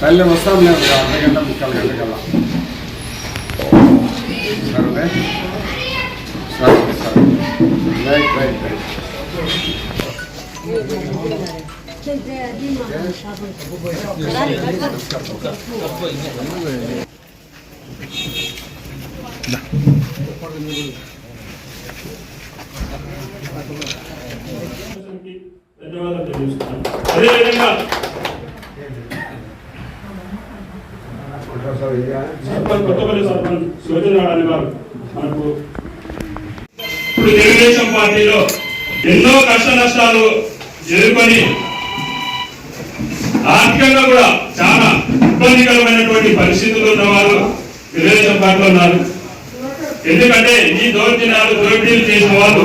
తల్లి వస్తాం లేదు అర్ధ గంట సరే సరే సరే రైట్ రైట్ రైట్ ధన్యవాదాలు. తెలియజేస్తున్నాను అదేవిధంగా సర్పంచ్ కొత్తపల్లి సర్పంచ్ మనకు ఇప్పుడు తెలుగుదేశం పార్టీలో ఎన్నో కష్ట నష్టాలు ఎదుర్కొని ఆర్థికంగా కూడా చాలా ఇబ్బందికరమైనటువంటి పరిస్థితులు ఉన్న వారు తెలుగుదేశం పార్టీలో ఉన్నారు. ఎందుకంటే ఈ దౌర్జన్యాలు దోపిడీలు చేసిన వాళ్ళు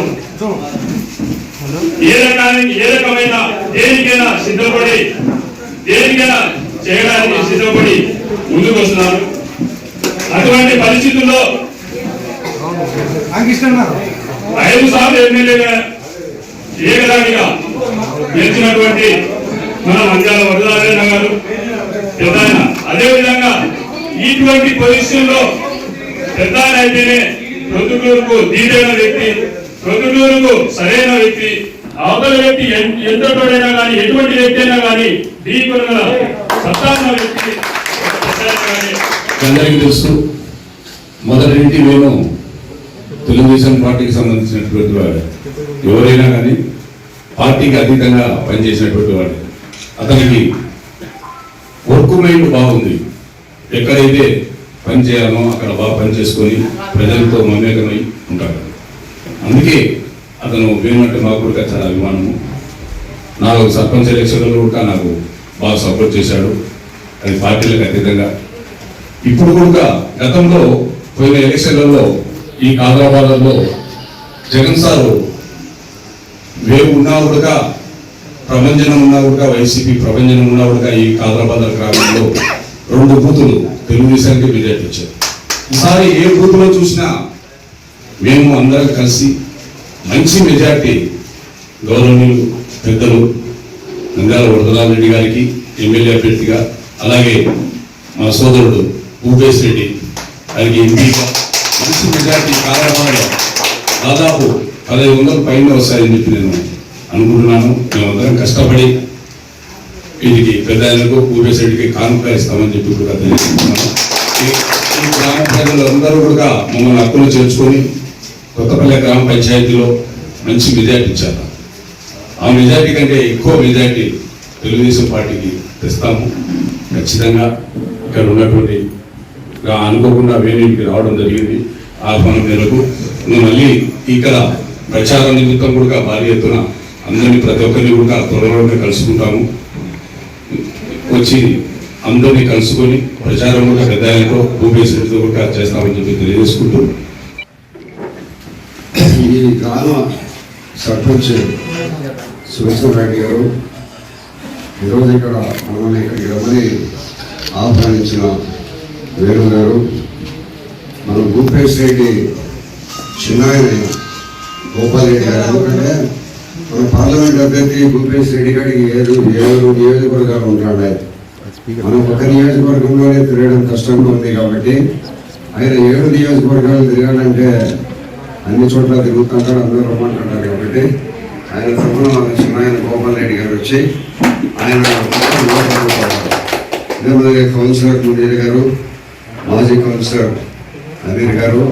ఏ రకానికి ఏ రకమైన దేనికైనా సిద్ధపడి దేనికైనా చేయడానికి సిద్ధపడి ముందుకు వస్తున్నారు అటువంటి పరిస్థితుల్లో ఐదు సార్లు ఎమ్మెల్యేగా ఏకదానిగా గెలిచినటువంటి మన మంజాల వరదారాయణ గారు పెద్ద. అదేవిధంగా ఇటువంటి పొజిషన్లో పెద్ద అయితేనే ప్రొద్దుటూరుకు దీటైన వ్యక్తి ప్రొద్దుటూరుకు సరైన వ్యక్తి అవతల వ్యక్తి ఎంతటోడైనా కానీ ఎటువంటి వ్యక్తి అయినా కానీ ఢీకొనగల సత్తాన్న వ్యక్తి. అందరికీ తెలుసు మొదటి నుండి మేము తెలుగుదేశం పార్టీకి సంబంధించినటువంటి వాడు. ఎవరైనా కానీ పార్టీకి అతీతంగా పనిచేసినటువంటి వాడు. అతనికి వర్క్ మైండ్ బాగుంది. ఎక్కడైతే పని చేయాలో అక్కడ బాగా పని చేసుకొని ప్రజలతో మమేకమై ఉంటాడు. అందుకే అతను వేమంటే మాకు కూడా చాలా అభిమానము. నాకు సర్పంచ్ ఎలక్షన్లో కూడా నాకు బాగా సపోర్ట్ చేశాడు. అది పార్టీలకు అతీతంగా ఇప్పుడు కూడా గతంలో పోయిన ఎలక్షన్లలో ఈ కాదరాబాద్లో జగన్ సారు వేరు ఉన్నా కూడా ప్రభంజనం ఉన్నా కూడా వైసీపీ ప్రభంజనం ఉన్నా కూడా ఈ కాదరాబాద్ గ్రామంలో రెండు బూతులు తెలుగుదేశానికి మెజార్టీ ఇచ్చారు. ఈసారి ఏ బూతులో చూసినా మేము అందరం కలిసి మంచి మెజార్టీ గౌరవనీయులు పెద్దలు నంద్యాల వరదరామ రెడ్డి గారికి ఎమ్మెల్యే అభ్యర్థిగా అలాగే మా సోదరుడు భూపేశ్ రెడ్డి ఆయనకి ఎంపీగా మంచి మెజార్టీ కారణంగా దాదాపు పదహైదు వందల పైన వస్తాయని చెప్పి నేను అనుకుంటున్నాను. మేమందరం కష్టపడి వీటికి పెద్ద ఆయనకు భూపేశ్ రెడ్డికి కానుక ఇస్తామని చెప్పి కూడా తెలియజేస్తున్నాను. ఈ గ్రామ ప్రజలు అందరూ కూడా మమ్మల్ని హక్కులు చేర్చుకొని కొత్తపల్లి గ్రామ పంచాయతీలో మంచి మెజార్టీ ఇచ్చారు. ఆ మెజార్టీ కంటే ఎక్కువ మెజార్టీ తెలుగుదేశం పార్టీకి తెస్తాము. ఖచ్చితంగా ఇక్కడ ఉన్నటువంటి అనుకోకుండా వేణికి రావడం జరిగింది. ఆహ్వానం మేరకు మళ్ళీ ఇక్కడ ప్రచార నిమిత్తం కూడా భారీ ఎత్తున అందరినీ ప్రతి ఒక్కరిని కూడా త్వరలోనే కలుసుకుంటాము. వచ్చి అందరినీ కలుసుకొని ప్రచారం కూడా పెద్ద ఆయనతో భూపేశ్ రెడ్డితో కూడా చేస్తామని చెప్పి తెలియజేసుకుంటూ. ఈ గ్రామ సర్పంచ్ సురేశ్వర రెడ్డి గారు ఈరోజు ఇక్కడ మనల్ని ఇక్కడికి రమ్మని ఆహ్వానించిన వేణు గారు మన భూపేష్ రెడ్డి చిన్న ఆయన గోపాల్ రెడ్డి గారు. ఎందుకంటే మన పార్లమెంట్ అభ్యర్థి భూపేష్ రెడ్డి గారికి ఏడు ఏడు నియోజకవర్గాలు ఉంటాడు. మనం ఒక నియోజకవర్గంలోనే తిరగడం కష్టంగా ఉంది కాబట్టి ఆయన ఏడు నియోజకవర్గాలు తిరగాలంటే అన్ని చోట్ల తిరుగుతుంటాడు అందరూ రమ్మంటున్నారు కాబట్టి ఆయన తరఫున మన చిన్న గోపాల్ రెడ్డి గారు వచ్చి ఆయన కౌన్సిలర్ మునీర్ గారు మాజీ కౌన్సిలర్ అమీర్ గారు.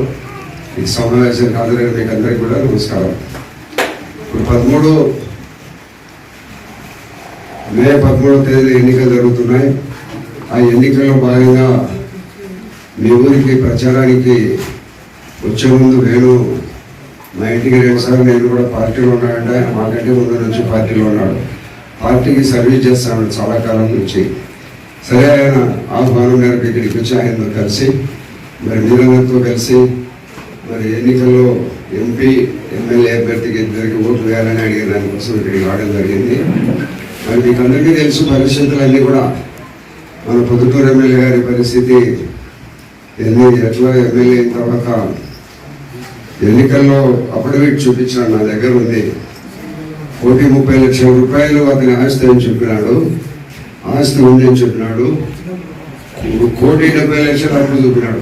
ఈ సమావేశం హాజరైన మీకు అందరికీ కూడా నమస్కారం. ఇప్పుడు పదమూడు మే పదమూడవ తేదీ ఎన్నికలు జరుగుతున్నాయి. ఆ ఎన్నికల్లో భాగంగా మీ ఊరికి ప్రచారానికి వచ్చే ముందు వేణు మా ఇంటికి రెండు నేను కూడా పార్టీలో ఉన్నాడంటే ఆయన మాకంటే ముందు నుంచి పార్టీలో ఉన్నాడు. పార్టీకి సర్వీస్ చేస్తాను. చాలా కాలం నుంచి. సరే ఆయన ఆహ్వానం మేరకు ఇక్కడికి వచ్చి ఆయనతో కలిసి మరి మీరందరితో కలిసి మరి ఎన్నికల్లో ఎంపీ ఎమ్మెల్యే అభ్యర్థికి ఇద్దరికి ఓట్లు వేయాలని అడిగిన దానికోసం ఇక్కడికి రావడం జరిగింది. మరి మీకు అందరికీ తెలుసు పరిస్థితులన్నీ కూడా మన పొద్దుటూరు ఎమ్మెల్యే గారి పరిస్థితి ఎన్ని ఎట్లా ఎమ్మెల్యే అయిన తర్వాత ఎన్నికల్లో అఫిడవిట్ చూపించాడు నా దగ్గర ఉంది. కోటి ముప్పై లక్షల రూపాయలు అతని ఆస్తి అని చెప్పినాడు. ఆస్తి ఉందని చెప్పినాడు. కోటి డెబ్బై లక్షలు అప్పు చూపినాడు.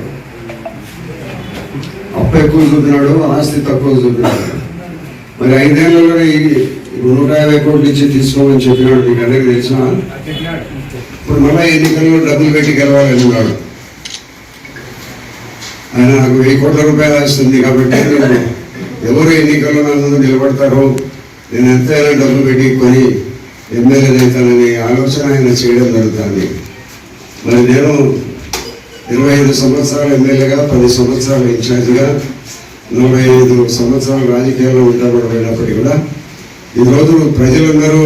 అప్పు ఎక్కువ చూపినాడు ఆస్తి తక్కువ చూపినాడు. మరి ఐదేళ్ళలోనే నూట యాభై కోట్లు ఇచ్చి తీసుకోమని చెప్పినాడు. మీకు అందరికీ తెలిసిన ఇప్పుడు మళ్ళా ఎన్నికల్లో డబ్బులు పెట్టి గెలవాలన్నాడు ఆయన నాకు వెయ్యి కోట్ల రూపాయలు వస్తుంది కాబట్టి ఎవరు ఎన్నికల్లో నన్ను నిలబడతారో నేను ఎంతైనా డబ్బులు పెట్టి కొని ఎమ్మెల్యే అవుతానని ఆలోచన ఆయన చేయడం జరుగుతుంది. మరి నేను ఇరవై ఐదు సంవత్సరాలు ఎమ్మెల్యేగా పది సంవత్సరాలు ఇన్ఛార్జిగా నలభై ఐదు సంవత్సరాలు రాజకీయాల్లో ఉండబడినప్పటికీ కూడా ఈరోజు ప్రజలందరూ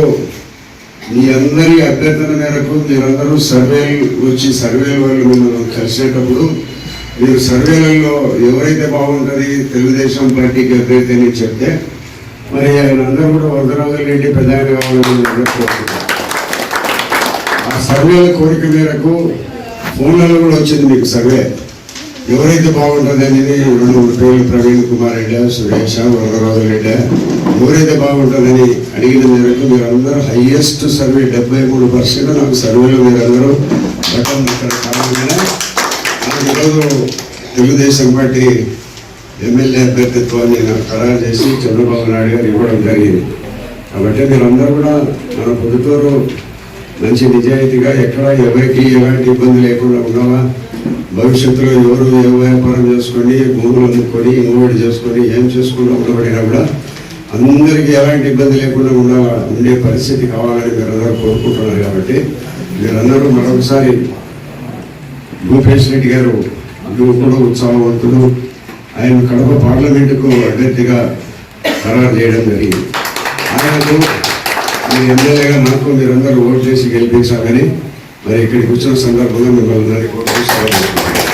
మీ అందరి అభ్యర్థన మేరకు మీరందరూ సర్వేలు వచ్చి సర్వే వాళ్ళు మిమ్మల్ని కలిసేటప్పుడు మీరు సర్వేలలో ఎవరైతే బాగుంటుంది తెలుగుదేశం పార్టీకి అభ్యర్థి అని చెప్తే మరి ఆయన అందరూ కూడా వరదరాజుల రెడ్డి ప్రధాని కావాలని ఆ సర్వేల కోరిక మేరకు ఫోన్లలో కూడా వచ్చింది మీకు సర్వే. ఎవరైతే బాగుంటుంది అనేది రెండు మూడు పేర్లు ప్రవీణ్ కుమార్ రెడ్డి సురేష వరదరాజు రెడ్డి ఎవరైతే బాగుంటుందని అడిగిన మేరకు మీరు అందరూ హయ్యెస్ట్ సర్వే డెబ్బై మూడు పర్సెంట్ నాకు సర్వేలో మీరందరూ అందరూ ఇక్కడ ఈరోజు తెలుగుదేశం పార్టీ ఎమ్మెల్యే అభ్యర్థిత్వాన్ని నాకు ఖరారు చేసి చంద్రబాబు నాయుడు గారు ఇవ్వడం జరిగింది. కాబట్టి మీరందరూ కూడా మన పొద్దుటూరు మంచి నిజాయితీగా ఎక్కడ ఎవరికి ఎలాంటి ఇబ్బంది లేకుండా ఉండాలా భవిష్యత్తులో ఎవరు ఏ వ్యాపారం చేసుకొని భూములు అమ్ముకొని ఇంకోటి చేసుకొని ఏం చేసుకుని ఉండబడినా కూడా అందరికీ ఎలాంటి ఇబ్బంది లేకుండా ఉండవా ఉండే పరిస్థితి కావాలని మీరందరూ కోరుకుంటున్నారు కాబట్టి మీరందరూ మరొకసారి భూపేష్ రెడ్డి గారు కూడా ఉత్సాహవంతుడు ఆయన కడప పార్లమెంటుకు అభ్యర్థిగా ఖరారు చేయడం జరిగింది. ఆయనకు మీ ఎమ్మెల్యేగా నాకు మీరందరూ ఓటు చేసి గెలిపించాలని మరి ఇక్కడికి వచ్చిన సందర్భంగా మిమ్మల్ని అందరికీ కోరుతూ